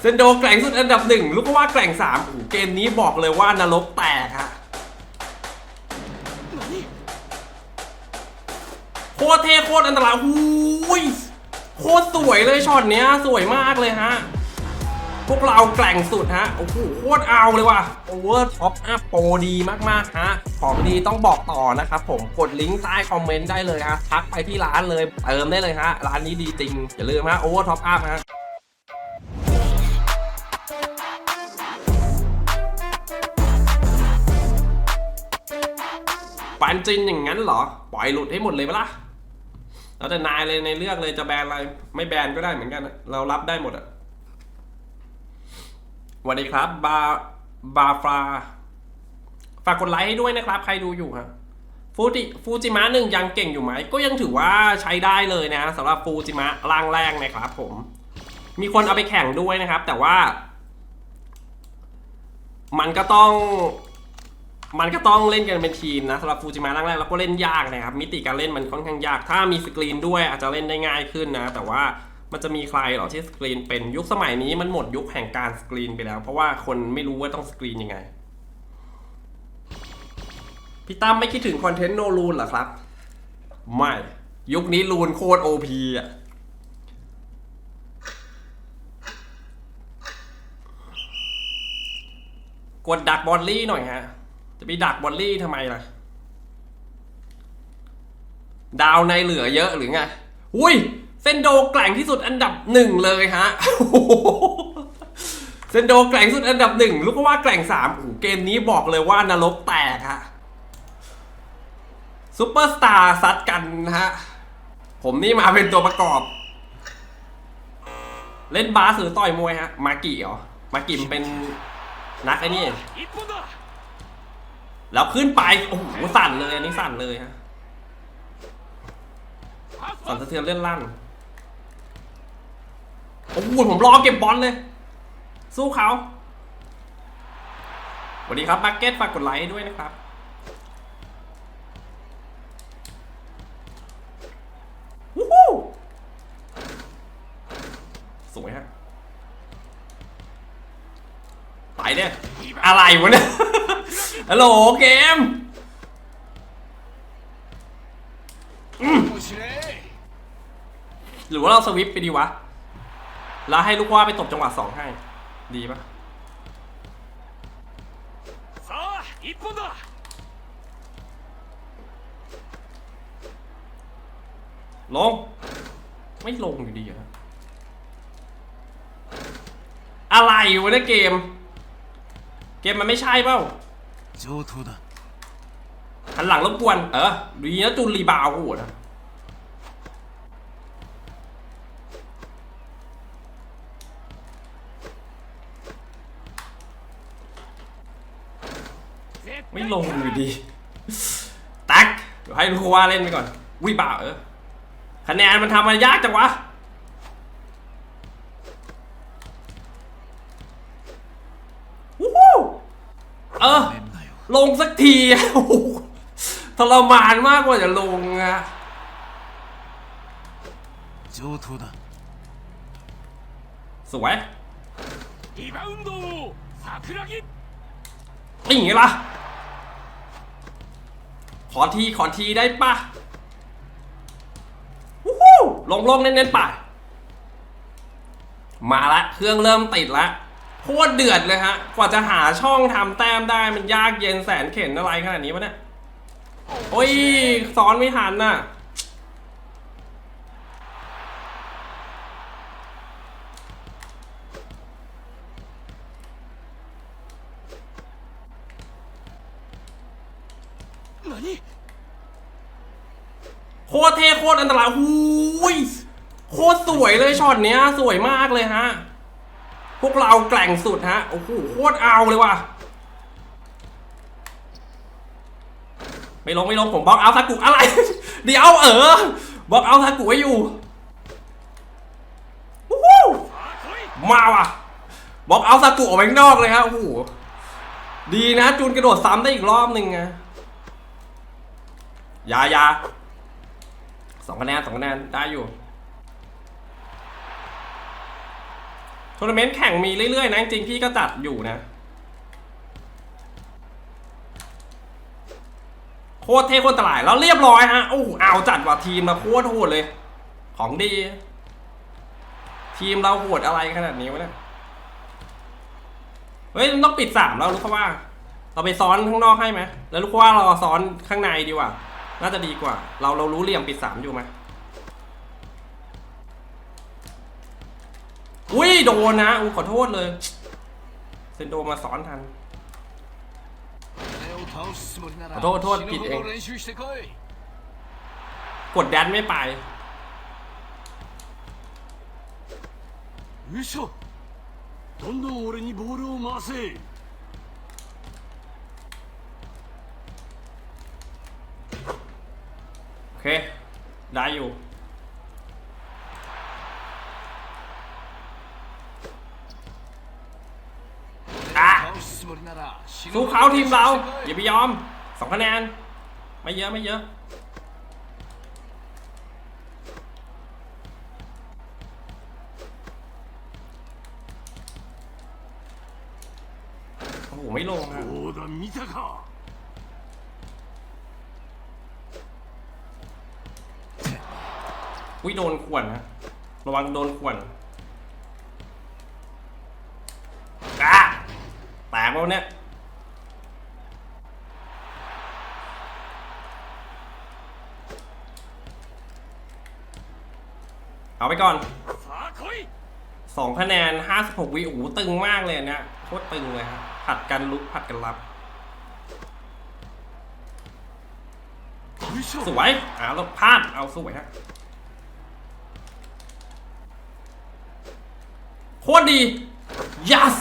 เซนโดแกร่งสุดอันดับหนึ่งลูกว่าแกร่งสามโอ้โหเกมนี้บอกเลยว่านรกแตกฮะโคตรเท่โคตรอันตรายหูยโคตรสวยเลยช็อตเนี้ยสวยมากเลยฮะ พวกเราแกร่งสุดฮะ โอ้โหโคตรเอาเลยว่ะโอเวอร์ท็อปอัพโปรดีมากๆฮะ ของดีต้องบอกต่อนะครับผม กดลิงก์ใต้คอมเมนต์ได้เลยฮะ ทักไปที่ร้านเลย เติมได้เลยฮะ ร้านนี้ดีจริง อย่าลืมฮะโอเวอร์ท็อปอัพฮะ ปันจินอย่างนั้นเหรอ ปล่อยหลุดให้หมดเลยปะล่ะแล้วแต่นายเลยในเลือกเลยจะแบนอะไร ไม่แบนก็ได้เหมือนกัน เรารับได้หมดอะสวัสดีครับ บาบาฟาฝากกดไลค์ให้ด้วยนะครับ ใครดูอยู่ฮะฟูจิฟูจิมะหนึ่งยังเก่งอยู่ไหม ก็ยังถือว่าใช้ได้เลยนะสำหรับฟูจิมะร่างแรกนะครับผม มีคนเอาไปแข่งด้วยนะครับ แต่ว่า มันก็ต้อง มันก็ต้องเล่นกันเป็นทีมนะสำหรับฟูจิมะร่างแรกแล้วก็เล่นยากนะครับ มิติการเล่นมันค่อนข้างยาก ถ้ามีสกรีนด้วยอาจจะเล่นได้ง่ายขึ้นนะ แต่ว่ามันจะมีใครหรอที่สกรีนเป็นยุคสมัยนี้มันหมดยุคแห่งการสกรีนไปแล้ว เพราะว่าคนไม่รู้ว่าต้องสกรีนยังไง พี่ตั้มไม่คิดถึงคอนเทนต์โนรูนเหรอครับ ไม่ ยุคนี้รูนโคตรโอพีอะกดดักบอลลี่หน่อยฮะ จะไปดักบอลลี่ทำไมล่ะ ดาวในเหลือเยอะหรือไง อุ้ย เซนโดแกล่งที่สุดอันดับหนึ่งเลยฮะ เซนโดแกล่งสุดอันดับหนึ่งลูกว่าแกล่งสามโอ้เกมนี้บอกเลยว่านรกแตกฮะซูเปอร์สตาร์ซัดกันนะฮะ ผมนี่มาเป็นตัวประกอบ เล่นบาสหรือต่อยมวยฮะ มากิเหรอ มากิมเป็นนักไอ้นี่ แล้วขึ้นไป โอ้โห สั่นเลย อันนี้สั่นเลยฮะ สั่นสะเทือนเลื่อนลั่น โอ้โห ผมรอเก็บบอลเลย สู้เขาสวัสดีครับมาร์เก็ตฝากกดไลค์ด้วยนะครับวู้ฮู้สวยฮะ ไปเนี่ย อะไรวะเนี่ย ฮัลโหลเกมหรือว่าเราสวิปไปดีวะ แล้วให้ลูกว่าไปตบจังหวะสองให้ ดีปะลง ไม่ลงอยู่ดีอะอะไรวะเนี่ยเกม เกมมันไม่ใช่เปล่า 上等だ หันหลังรบกวน เออ ดีนะจูนรีบาวกูนะ ไม่ลงอยู่ดี ตักเดี๋ยวให้ลูกว่าเล่นไปก่อนวิบ่าเออ คะแนนมันทำมันยากจังวะ วู้ฮู้เออ めんなよ ลงสักทีทรมานมากกว่าจะลงอะสวยนี่ไงล่ะ ขอที ขอทีได้ปะลงลงเน้นๆปะมาละ เครื่องเริ่มติดละ โคตรเดือดเลยฮะ กว่าจะหาช่องทำแต้มได้มันยากเย็นแสนเข็นอะไรขนาดนี้วะเนี่ย โอ้ยซ้อนไม่ทันน่ะ何โคตรเท่โคตรอันตรายหูยโคตรสวยเลยช็อตเนี้ย สวยมากเลยฮะ พวกเราแกล่งสุดฮะ โอ้โหโคตรเอาเลยว่ะ ไม่ลงไม่ลงผมบล็อกเอาทากุอะไร เดี๋ยวเออบล็อกเอาทากุไว้อยู่มาว่ะบล็อกเอาทากุออกไปนอกเลยฮะ โอ้โห ดีนะ จูนกระโดดซ้ำได้อีกรอบหนึ่งไงยายาสองคะแนนสองคะแนนได้อยู่ ทัวร์นาเมนต์แข่งมีเรื่อยๆนะจริงพี่ก็จัดอยู่นะ โคตรเท่โคตรตลายแล้วเรียบร้อยฮะโอ้เอาจัดว่ะทีมเราโคตรโหดเลย ของดี ทีมเราโหดอะไรขนาดนี้วะเนี่ยเฮ้ยต้องปิดสามแล้วรู้เขาว่า เราไปซ้อนข้างนอกให้ไหมแล้วรู้ว่าเราซ้อนข้างในดีกว่า น่าจะดีกว่า เราเรารู้เหลี่ยมปิดสามอยู่ไหม อุ้ยโดนนะอุ้ยขอโทษเลย เซนโดมาซ้อนทัน 俺を倒すつもりならおどうどう死ぬほど練習してこい กดแดนไม่ไป 嘘どんどん俺にボールを回せ โอเค ได้อยู่ สู้เขาทีมเรา อย่าไปยอมสองคะแนน ไม่เยอะไม่เยอะโอ้ไม่ลงนะอุ้ยโดนข่วนนะระวังโดนข่วน แล้เนี่ยเอาไปก่อนสองคะแนนห้าสิบหกวิโอ้ตึงมากเลยเนี่ยโคตรตึงเลยครับผัดกันลุกผัดกันรับ สวยเอาแล้วพลาดเอาสวยฮะโคตรดี yes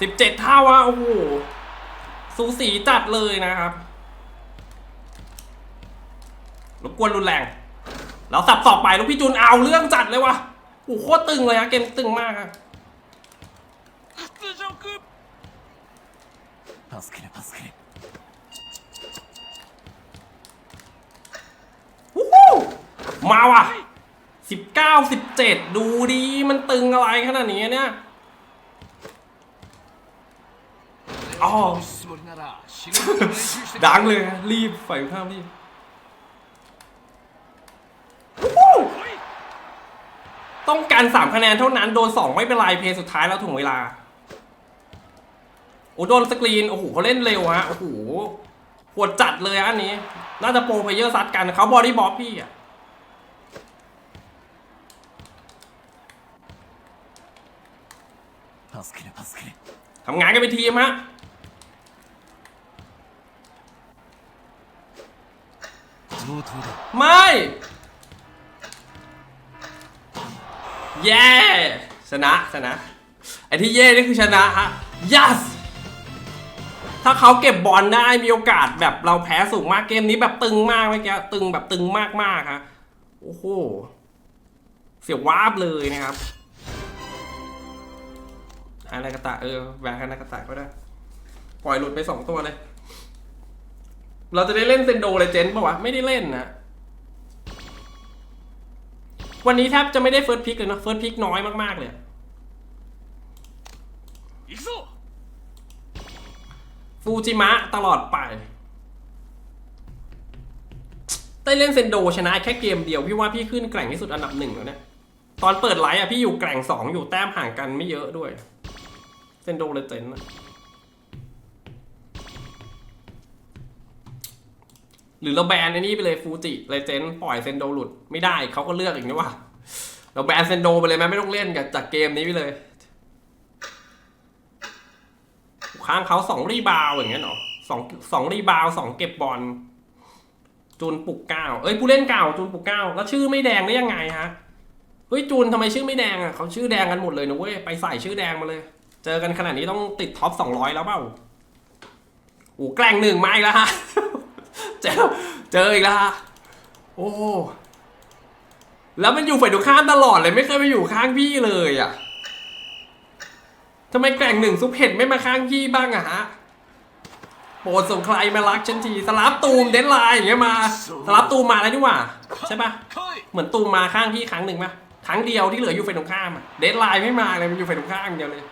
สิบเจ็ดเท่าอะโอ้โหสูสีจัดเลยนะครับรบกวนรุนแรงเราสับสอบไปลูกพี่จุนเอาเรื่องจัดเลยวะโอ้โหโคตรตึงเลยฮะเกมตึงมากครับมาว่ะสิบเก้าสิบเจ็ดดูดีมันตึงอะไรขนาดนี้เนี่ย อ๋อดังเลยรีบฝ่ายข้ามรีบต้องการ 3 คะแนนเท่านั้น โดน 2 ไม่เป็นไร เพย์สุดท้ายแล้วถึงเวลา โอ้โดนสกรีน โอ้โหเขาเล่นเร็วฮะ โอ้โหปวดจัดเลยอันนี้ น่าจะโปรเพเยอร์ซัดกันเขาบอดี้บอฟพี่อะทำงานกันเป็นทีมฮะ ไม่ เย้ชนะชนะ ไอ้ที่เย่นี่คือชนะฮะ yes ถ้าเขาเก็บบอลได้มีโอกาสแบบเราแพ้สูงมากเกมนี้แบบตึงมากเมื่อกี้ตึงแบบตึงมากมากฮะโอ้โห เสียววาบเลยนะครับอะไรกระตะเออแหวนอะไรกระตะก็ได้ ปล่อยหลุดไปสองตัวเลย เราจะได้เล่นเซนโดเลเจนด์ปะวะ ไม่ได้เล่นนะ วันนี้แทบจะไม่ได้เฟิร์สพิกเลยนะเฟิร์สพิกน้อยมาก ๆ เลยฟูจิมะตลอดไปได้เล่นเซนโดชนะแค่เกมเดียวพี่ว่าพี่ขึ้นแกร่งที่สุดอันดับหนึ่งแล้วเนี่ย ตอนเปิดไลฟ์อะพี่อยู่แกร่งสองอยู่แต้มห่างกันไม่เยอะด้วยเซนโดเลเจนด์นะ หรือเราแบนไอ้นี่ไปเลยฟูจิเลเจนปล่อยเซนโดหลุดไม่ได้เขาก็เลือกอีกนี่ว่า เราแบนเซนโดไปเลยไหมไม่ต้องเล่นกับจากเกมนี้ไปเลยค้างเขาสองรีบาวอย่างเงี้ยเนาะสองสองรีบาวสองเก็บบอลจูนปลุกเก้าเอ้ยผู้เล่นเก่าจูนปลุกเก้าแล้วชื่อไม่แดงได้ยังไงฮะเฮ้ยจูนทำไมชื่อไม่แดงอะเขาชื่อแดงกันหมดเลยนะเว้ยไปใส่ชื่อแดงมาเลย เจอกันขนาดนี้ต้องติดท็อปสองร้อยแล้วเปล่าโอ้แกล้งหนึ่งไมาอีกแล้วฮะ เจอเจออีกแล้วโอ้แล้วมันอยู่ฝ่ายตรงข้ามตลอดเลยไม่เคยไปอยู่ข้างพี่เลยอะทำไมแกร่งหนึ่งซุปเห็ดไม่มาข้างพี่บ้างอะฮะโปรดส่งใครมารักฉันทีสลับตูมเดนไลน์อย่างเงี้ยมาสลับตูมมาแล้วนี่หว่าใช่ปะเหมือนตูมมาข้างพี่ครั้งหนึ่งปะครั้งเดียวที่เหลืออยู่ฝ่ายตรงข้ามเดนไลน์ไม่มาเลยมันอยู่ฝ่ายตรงข้างเดียวเลย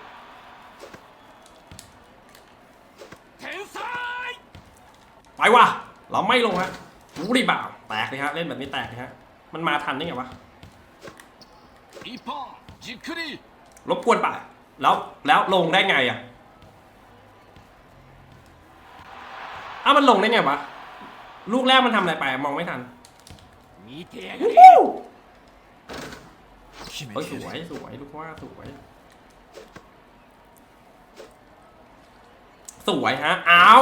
ไปว่ะ เราไม่ลงฮะรู้ดิบ่าวแตกเลยฮะเล่นแบบนี้แตกเลยฮะมันมาทันได้ไงวะรบกวนป่ะแล้วแล้วลงได้ไงอะอ้ามันลงได้ไงวะลูกแรกมันทำอะไรไปมองไม่ทันเฮ้ยสวยสวยลูกว่าสวย สวยฮะอ้าว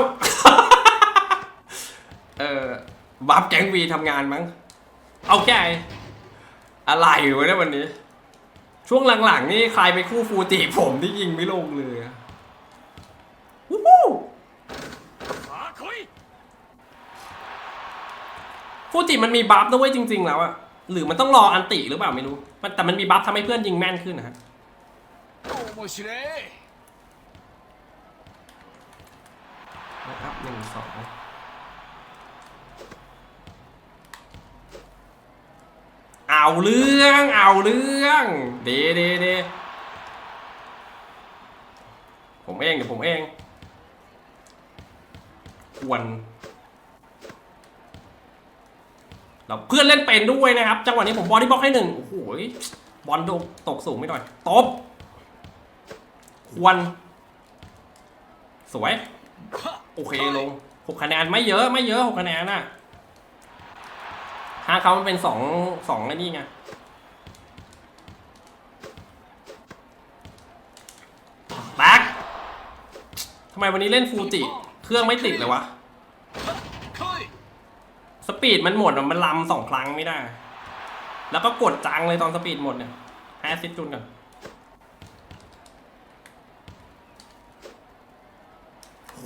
เออบัฟแก๊งวีทำงานมั้ง เอาแก่อะไรวะเนี่ยวันนี้ ช่วงหลังๆ นี่ใครไปคู่ฟูติผมที่ยิงไม่ลงเลยวู้ฮู้ฟูติมันมีบัฟด้ว้ยจริง ๆ แล้วอะหรือมันต้องรออันติหรือเปล่าไม่รู้ แต่มันมีบัฟทำให้เพื่อนยิงแม่นขึ้นนะฮะนะครับหนึ่งสอง เอาเรื่องเอาเรื่องเดเดเดผมเองเดี๋ยวผมเอง ควร เราเพื่อนเล่นเป็นด้วยนะครับ จังหวะนี้ผมบอลที่บล็อกให้หนึ่งโอ้โหบอลตกสูงไม่หน่อยตบ ควร สวย โอเคลงหกคะแนนไม่เยอะไม่เยอะหกคะแนนน่ะ ห้าเขามันเป็นสองสองไอ้นี่ไงแบ็คทำไมวันนี้เล่นฟูจิ เครื่องไม่ติดเลยวะ สปีดมันหมดอะมันลำสองครั้งไม่ได้ แล้วก็กดจังเลยตอนสปีดหมดเนี่ยห้แอสซิสต์จุนกัน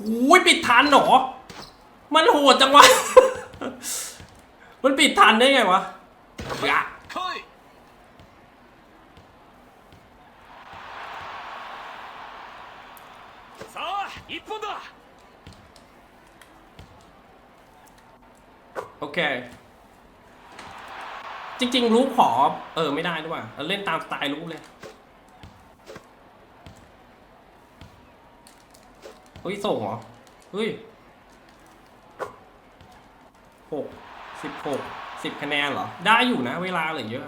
อุ้ยปิดทันเหรอ มันโหดจังวะ มันปิดทันได้ไงวะอะโอเค จริงๆ รูปขอ เออ ไม่ได้ด้วยเรเล่นตามสไตล์รูปเลยเฮ้ยส่งเหรอ เฮ้ยหก สิบหกสิบคะแนนเหรอ ได้อยู่นะ เวลาเหลือเยอะ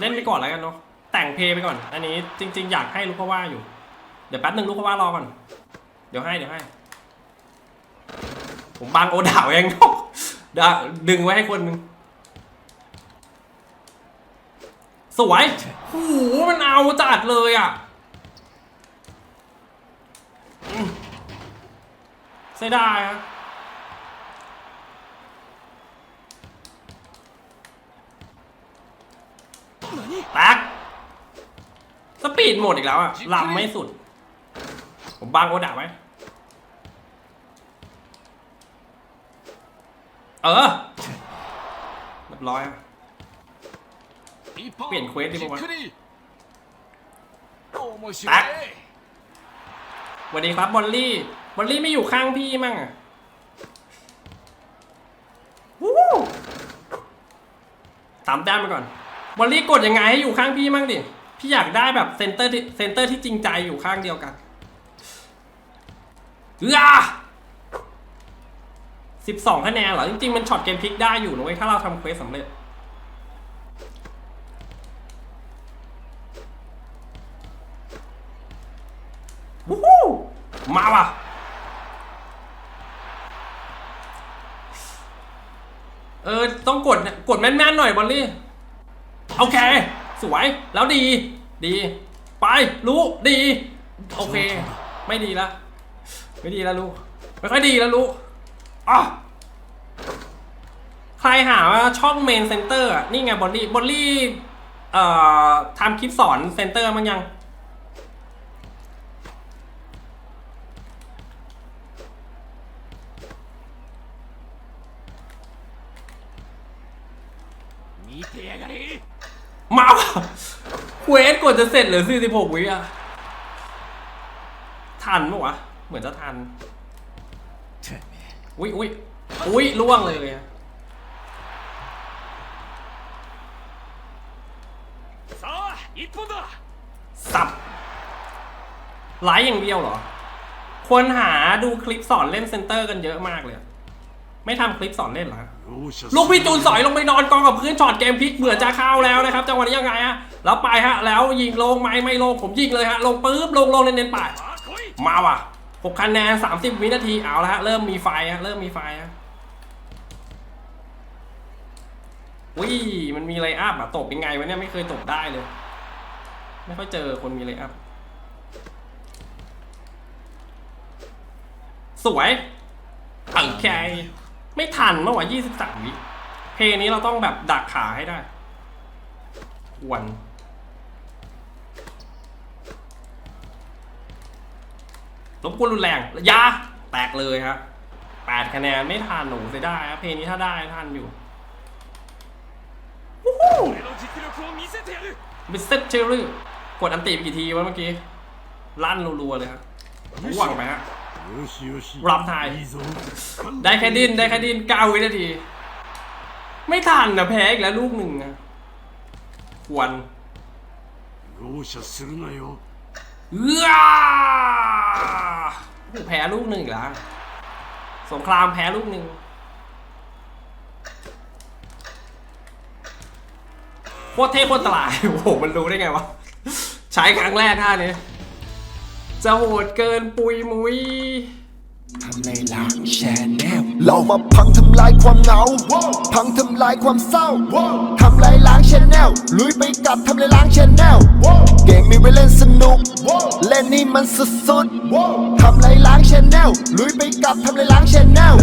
เล่นไปก่อนแล้วกันเนาะแต่งเพลงไปก่อน อันนี้จริง ๆ อยากให้ลูกว่าอยู่ เดี๋ยวแป๊บหนึ่งลูกว่ารอก่อน เดี๋ยวให้เดี๋ยวให้ ผมบังโอดาวเองเดี๋ยวดึงไว้ให้คนหนึง สวยโอ้โหมันเอาจัดเลยอะเสียดายอะแตกสปีดหมดอีกแล้วอะลำไม่สุด ผมบังโอดาไว้เออเรียบร้อยอะ เปลี่ยนเควสดีกว่าตักวันนี้ครับบอลลี่ บอลลี่ไม่อยู่ข้างพี่มั่งสามแต้มไปก่อน บอลลี่กดยังไงให้อยู่ข้างพี่มั่งดิ พี่อยากได้แบบเซนเตอร์ที่เซนเตอร์ที่จริงใจอยู่ข้างเดียวกันเอือสิบสองคะแนนเหรอ จริงๆ มันช็อตเกมพลิกได้อยู่นะเว้ย ถ้าเราทำเควสสำเร็จ กดกดแม่นๆหน่อยบอลลี่โอเค สวยแล้วดี ดี ไปรู้ดี โอเค ไม่ดีละไม่ดีแล้วลูกไม่ค่อยดีแล้วลูกอะใครหาว่าช่องเมนเซนเตอร์นี่ไงบอลลี่บอลลี่เอ่อทำคลิปสอนเซนเตอร์มั้งยัง มาวะเควสกดจะเสร็จเหลือสี่สิบหกวิอะทันปะวะ เหมือนจะทัน อุ้ยอุ้ยอุ้ยล่วงเลยเลยสับไลฟ์อย่างเดียวเหรอ ควรหาดูคลิปสอนเล่นเซนเตอร์กันเยอะมากเลย ไม่ทำคลิปสอนเล่นหรอ ลูกพี่จูนสอยลงไปนอนกองกับพื้นช็อตเกมพลิกเหมืออจะเข้าแล้วนะครับจังหวะนี้ยังไงฮะแล้วไปฮะแล้วยิงลงไม่ไม่ลงผมยิงเลยฮะลงปุ๊บลงลงเน้นเน้ไปมาว่ะหกคะแนนสามสิบวินาทีเอาละฮะเริ่มมีไฟฮะเริ่มมีไฟฮะอุ้ยมันมีไรอัพอะตกเป็นไงวะเนี่ยไม่เคยตกได้เลย ไม่ค่อยเจอคนมีไรอัพสวยโอเค ไม่ทันเมื่อวันยี่สิบสามวิเพย์นี้เราต้องแบบดักขาให้ได้วันลบกวนรุนแรงยาแตกเลยครับแปดคะแนนไม่ทันหนูจะได้ครับเพลงนี้ถ้าได้ทันอยู่มิสเตอร์เชอรี่กดอันตีไปกี่ทีวะเมื่อกี้ลั่นรัวๆเลยครับหวังไปฮะ รับทาย ได้แค่ดินได้แค่ดินเก้าวินาที ไม่ทันนะแพ้อีกแล้วลูกหนึ่งอะควรเออแพ้ลูกหนึ่งแล้วสงครามแพ้ลูกหนึ่งโคตรเท่โคตรตลาดโอ้โห มันรู้ได้ไงวะ ใช้ครั้งแรกท่านี้ จะโหดเกินปุยมุยทำในล้างแชนแนลเรามาพังทำลายความเหงา พังทำลายความเศร้า ทำลายล้างชแนลลุยไปกับทำลายล้างชแนลเกมมีไว้เล่นสนุก เล่นนี่มันสุดๆทำลายล้างชแนลลุยไปกับทำลายล้างชแนล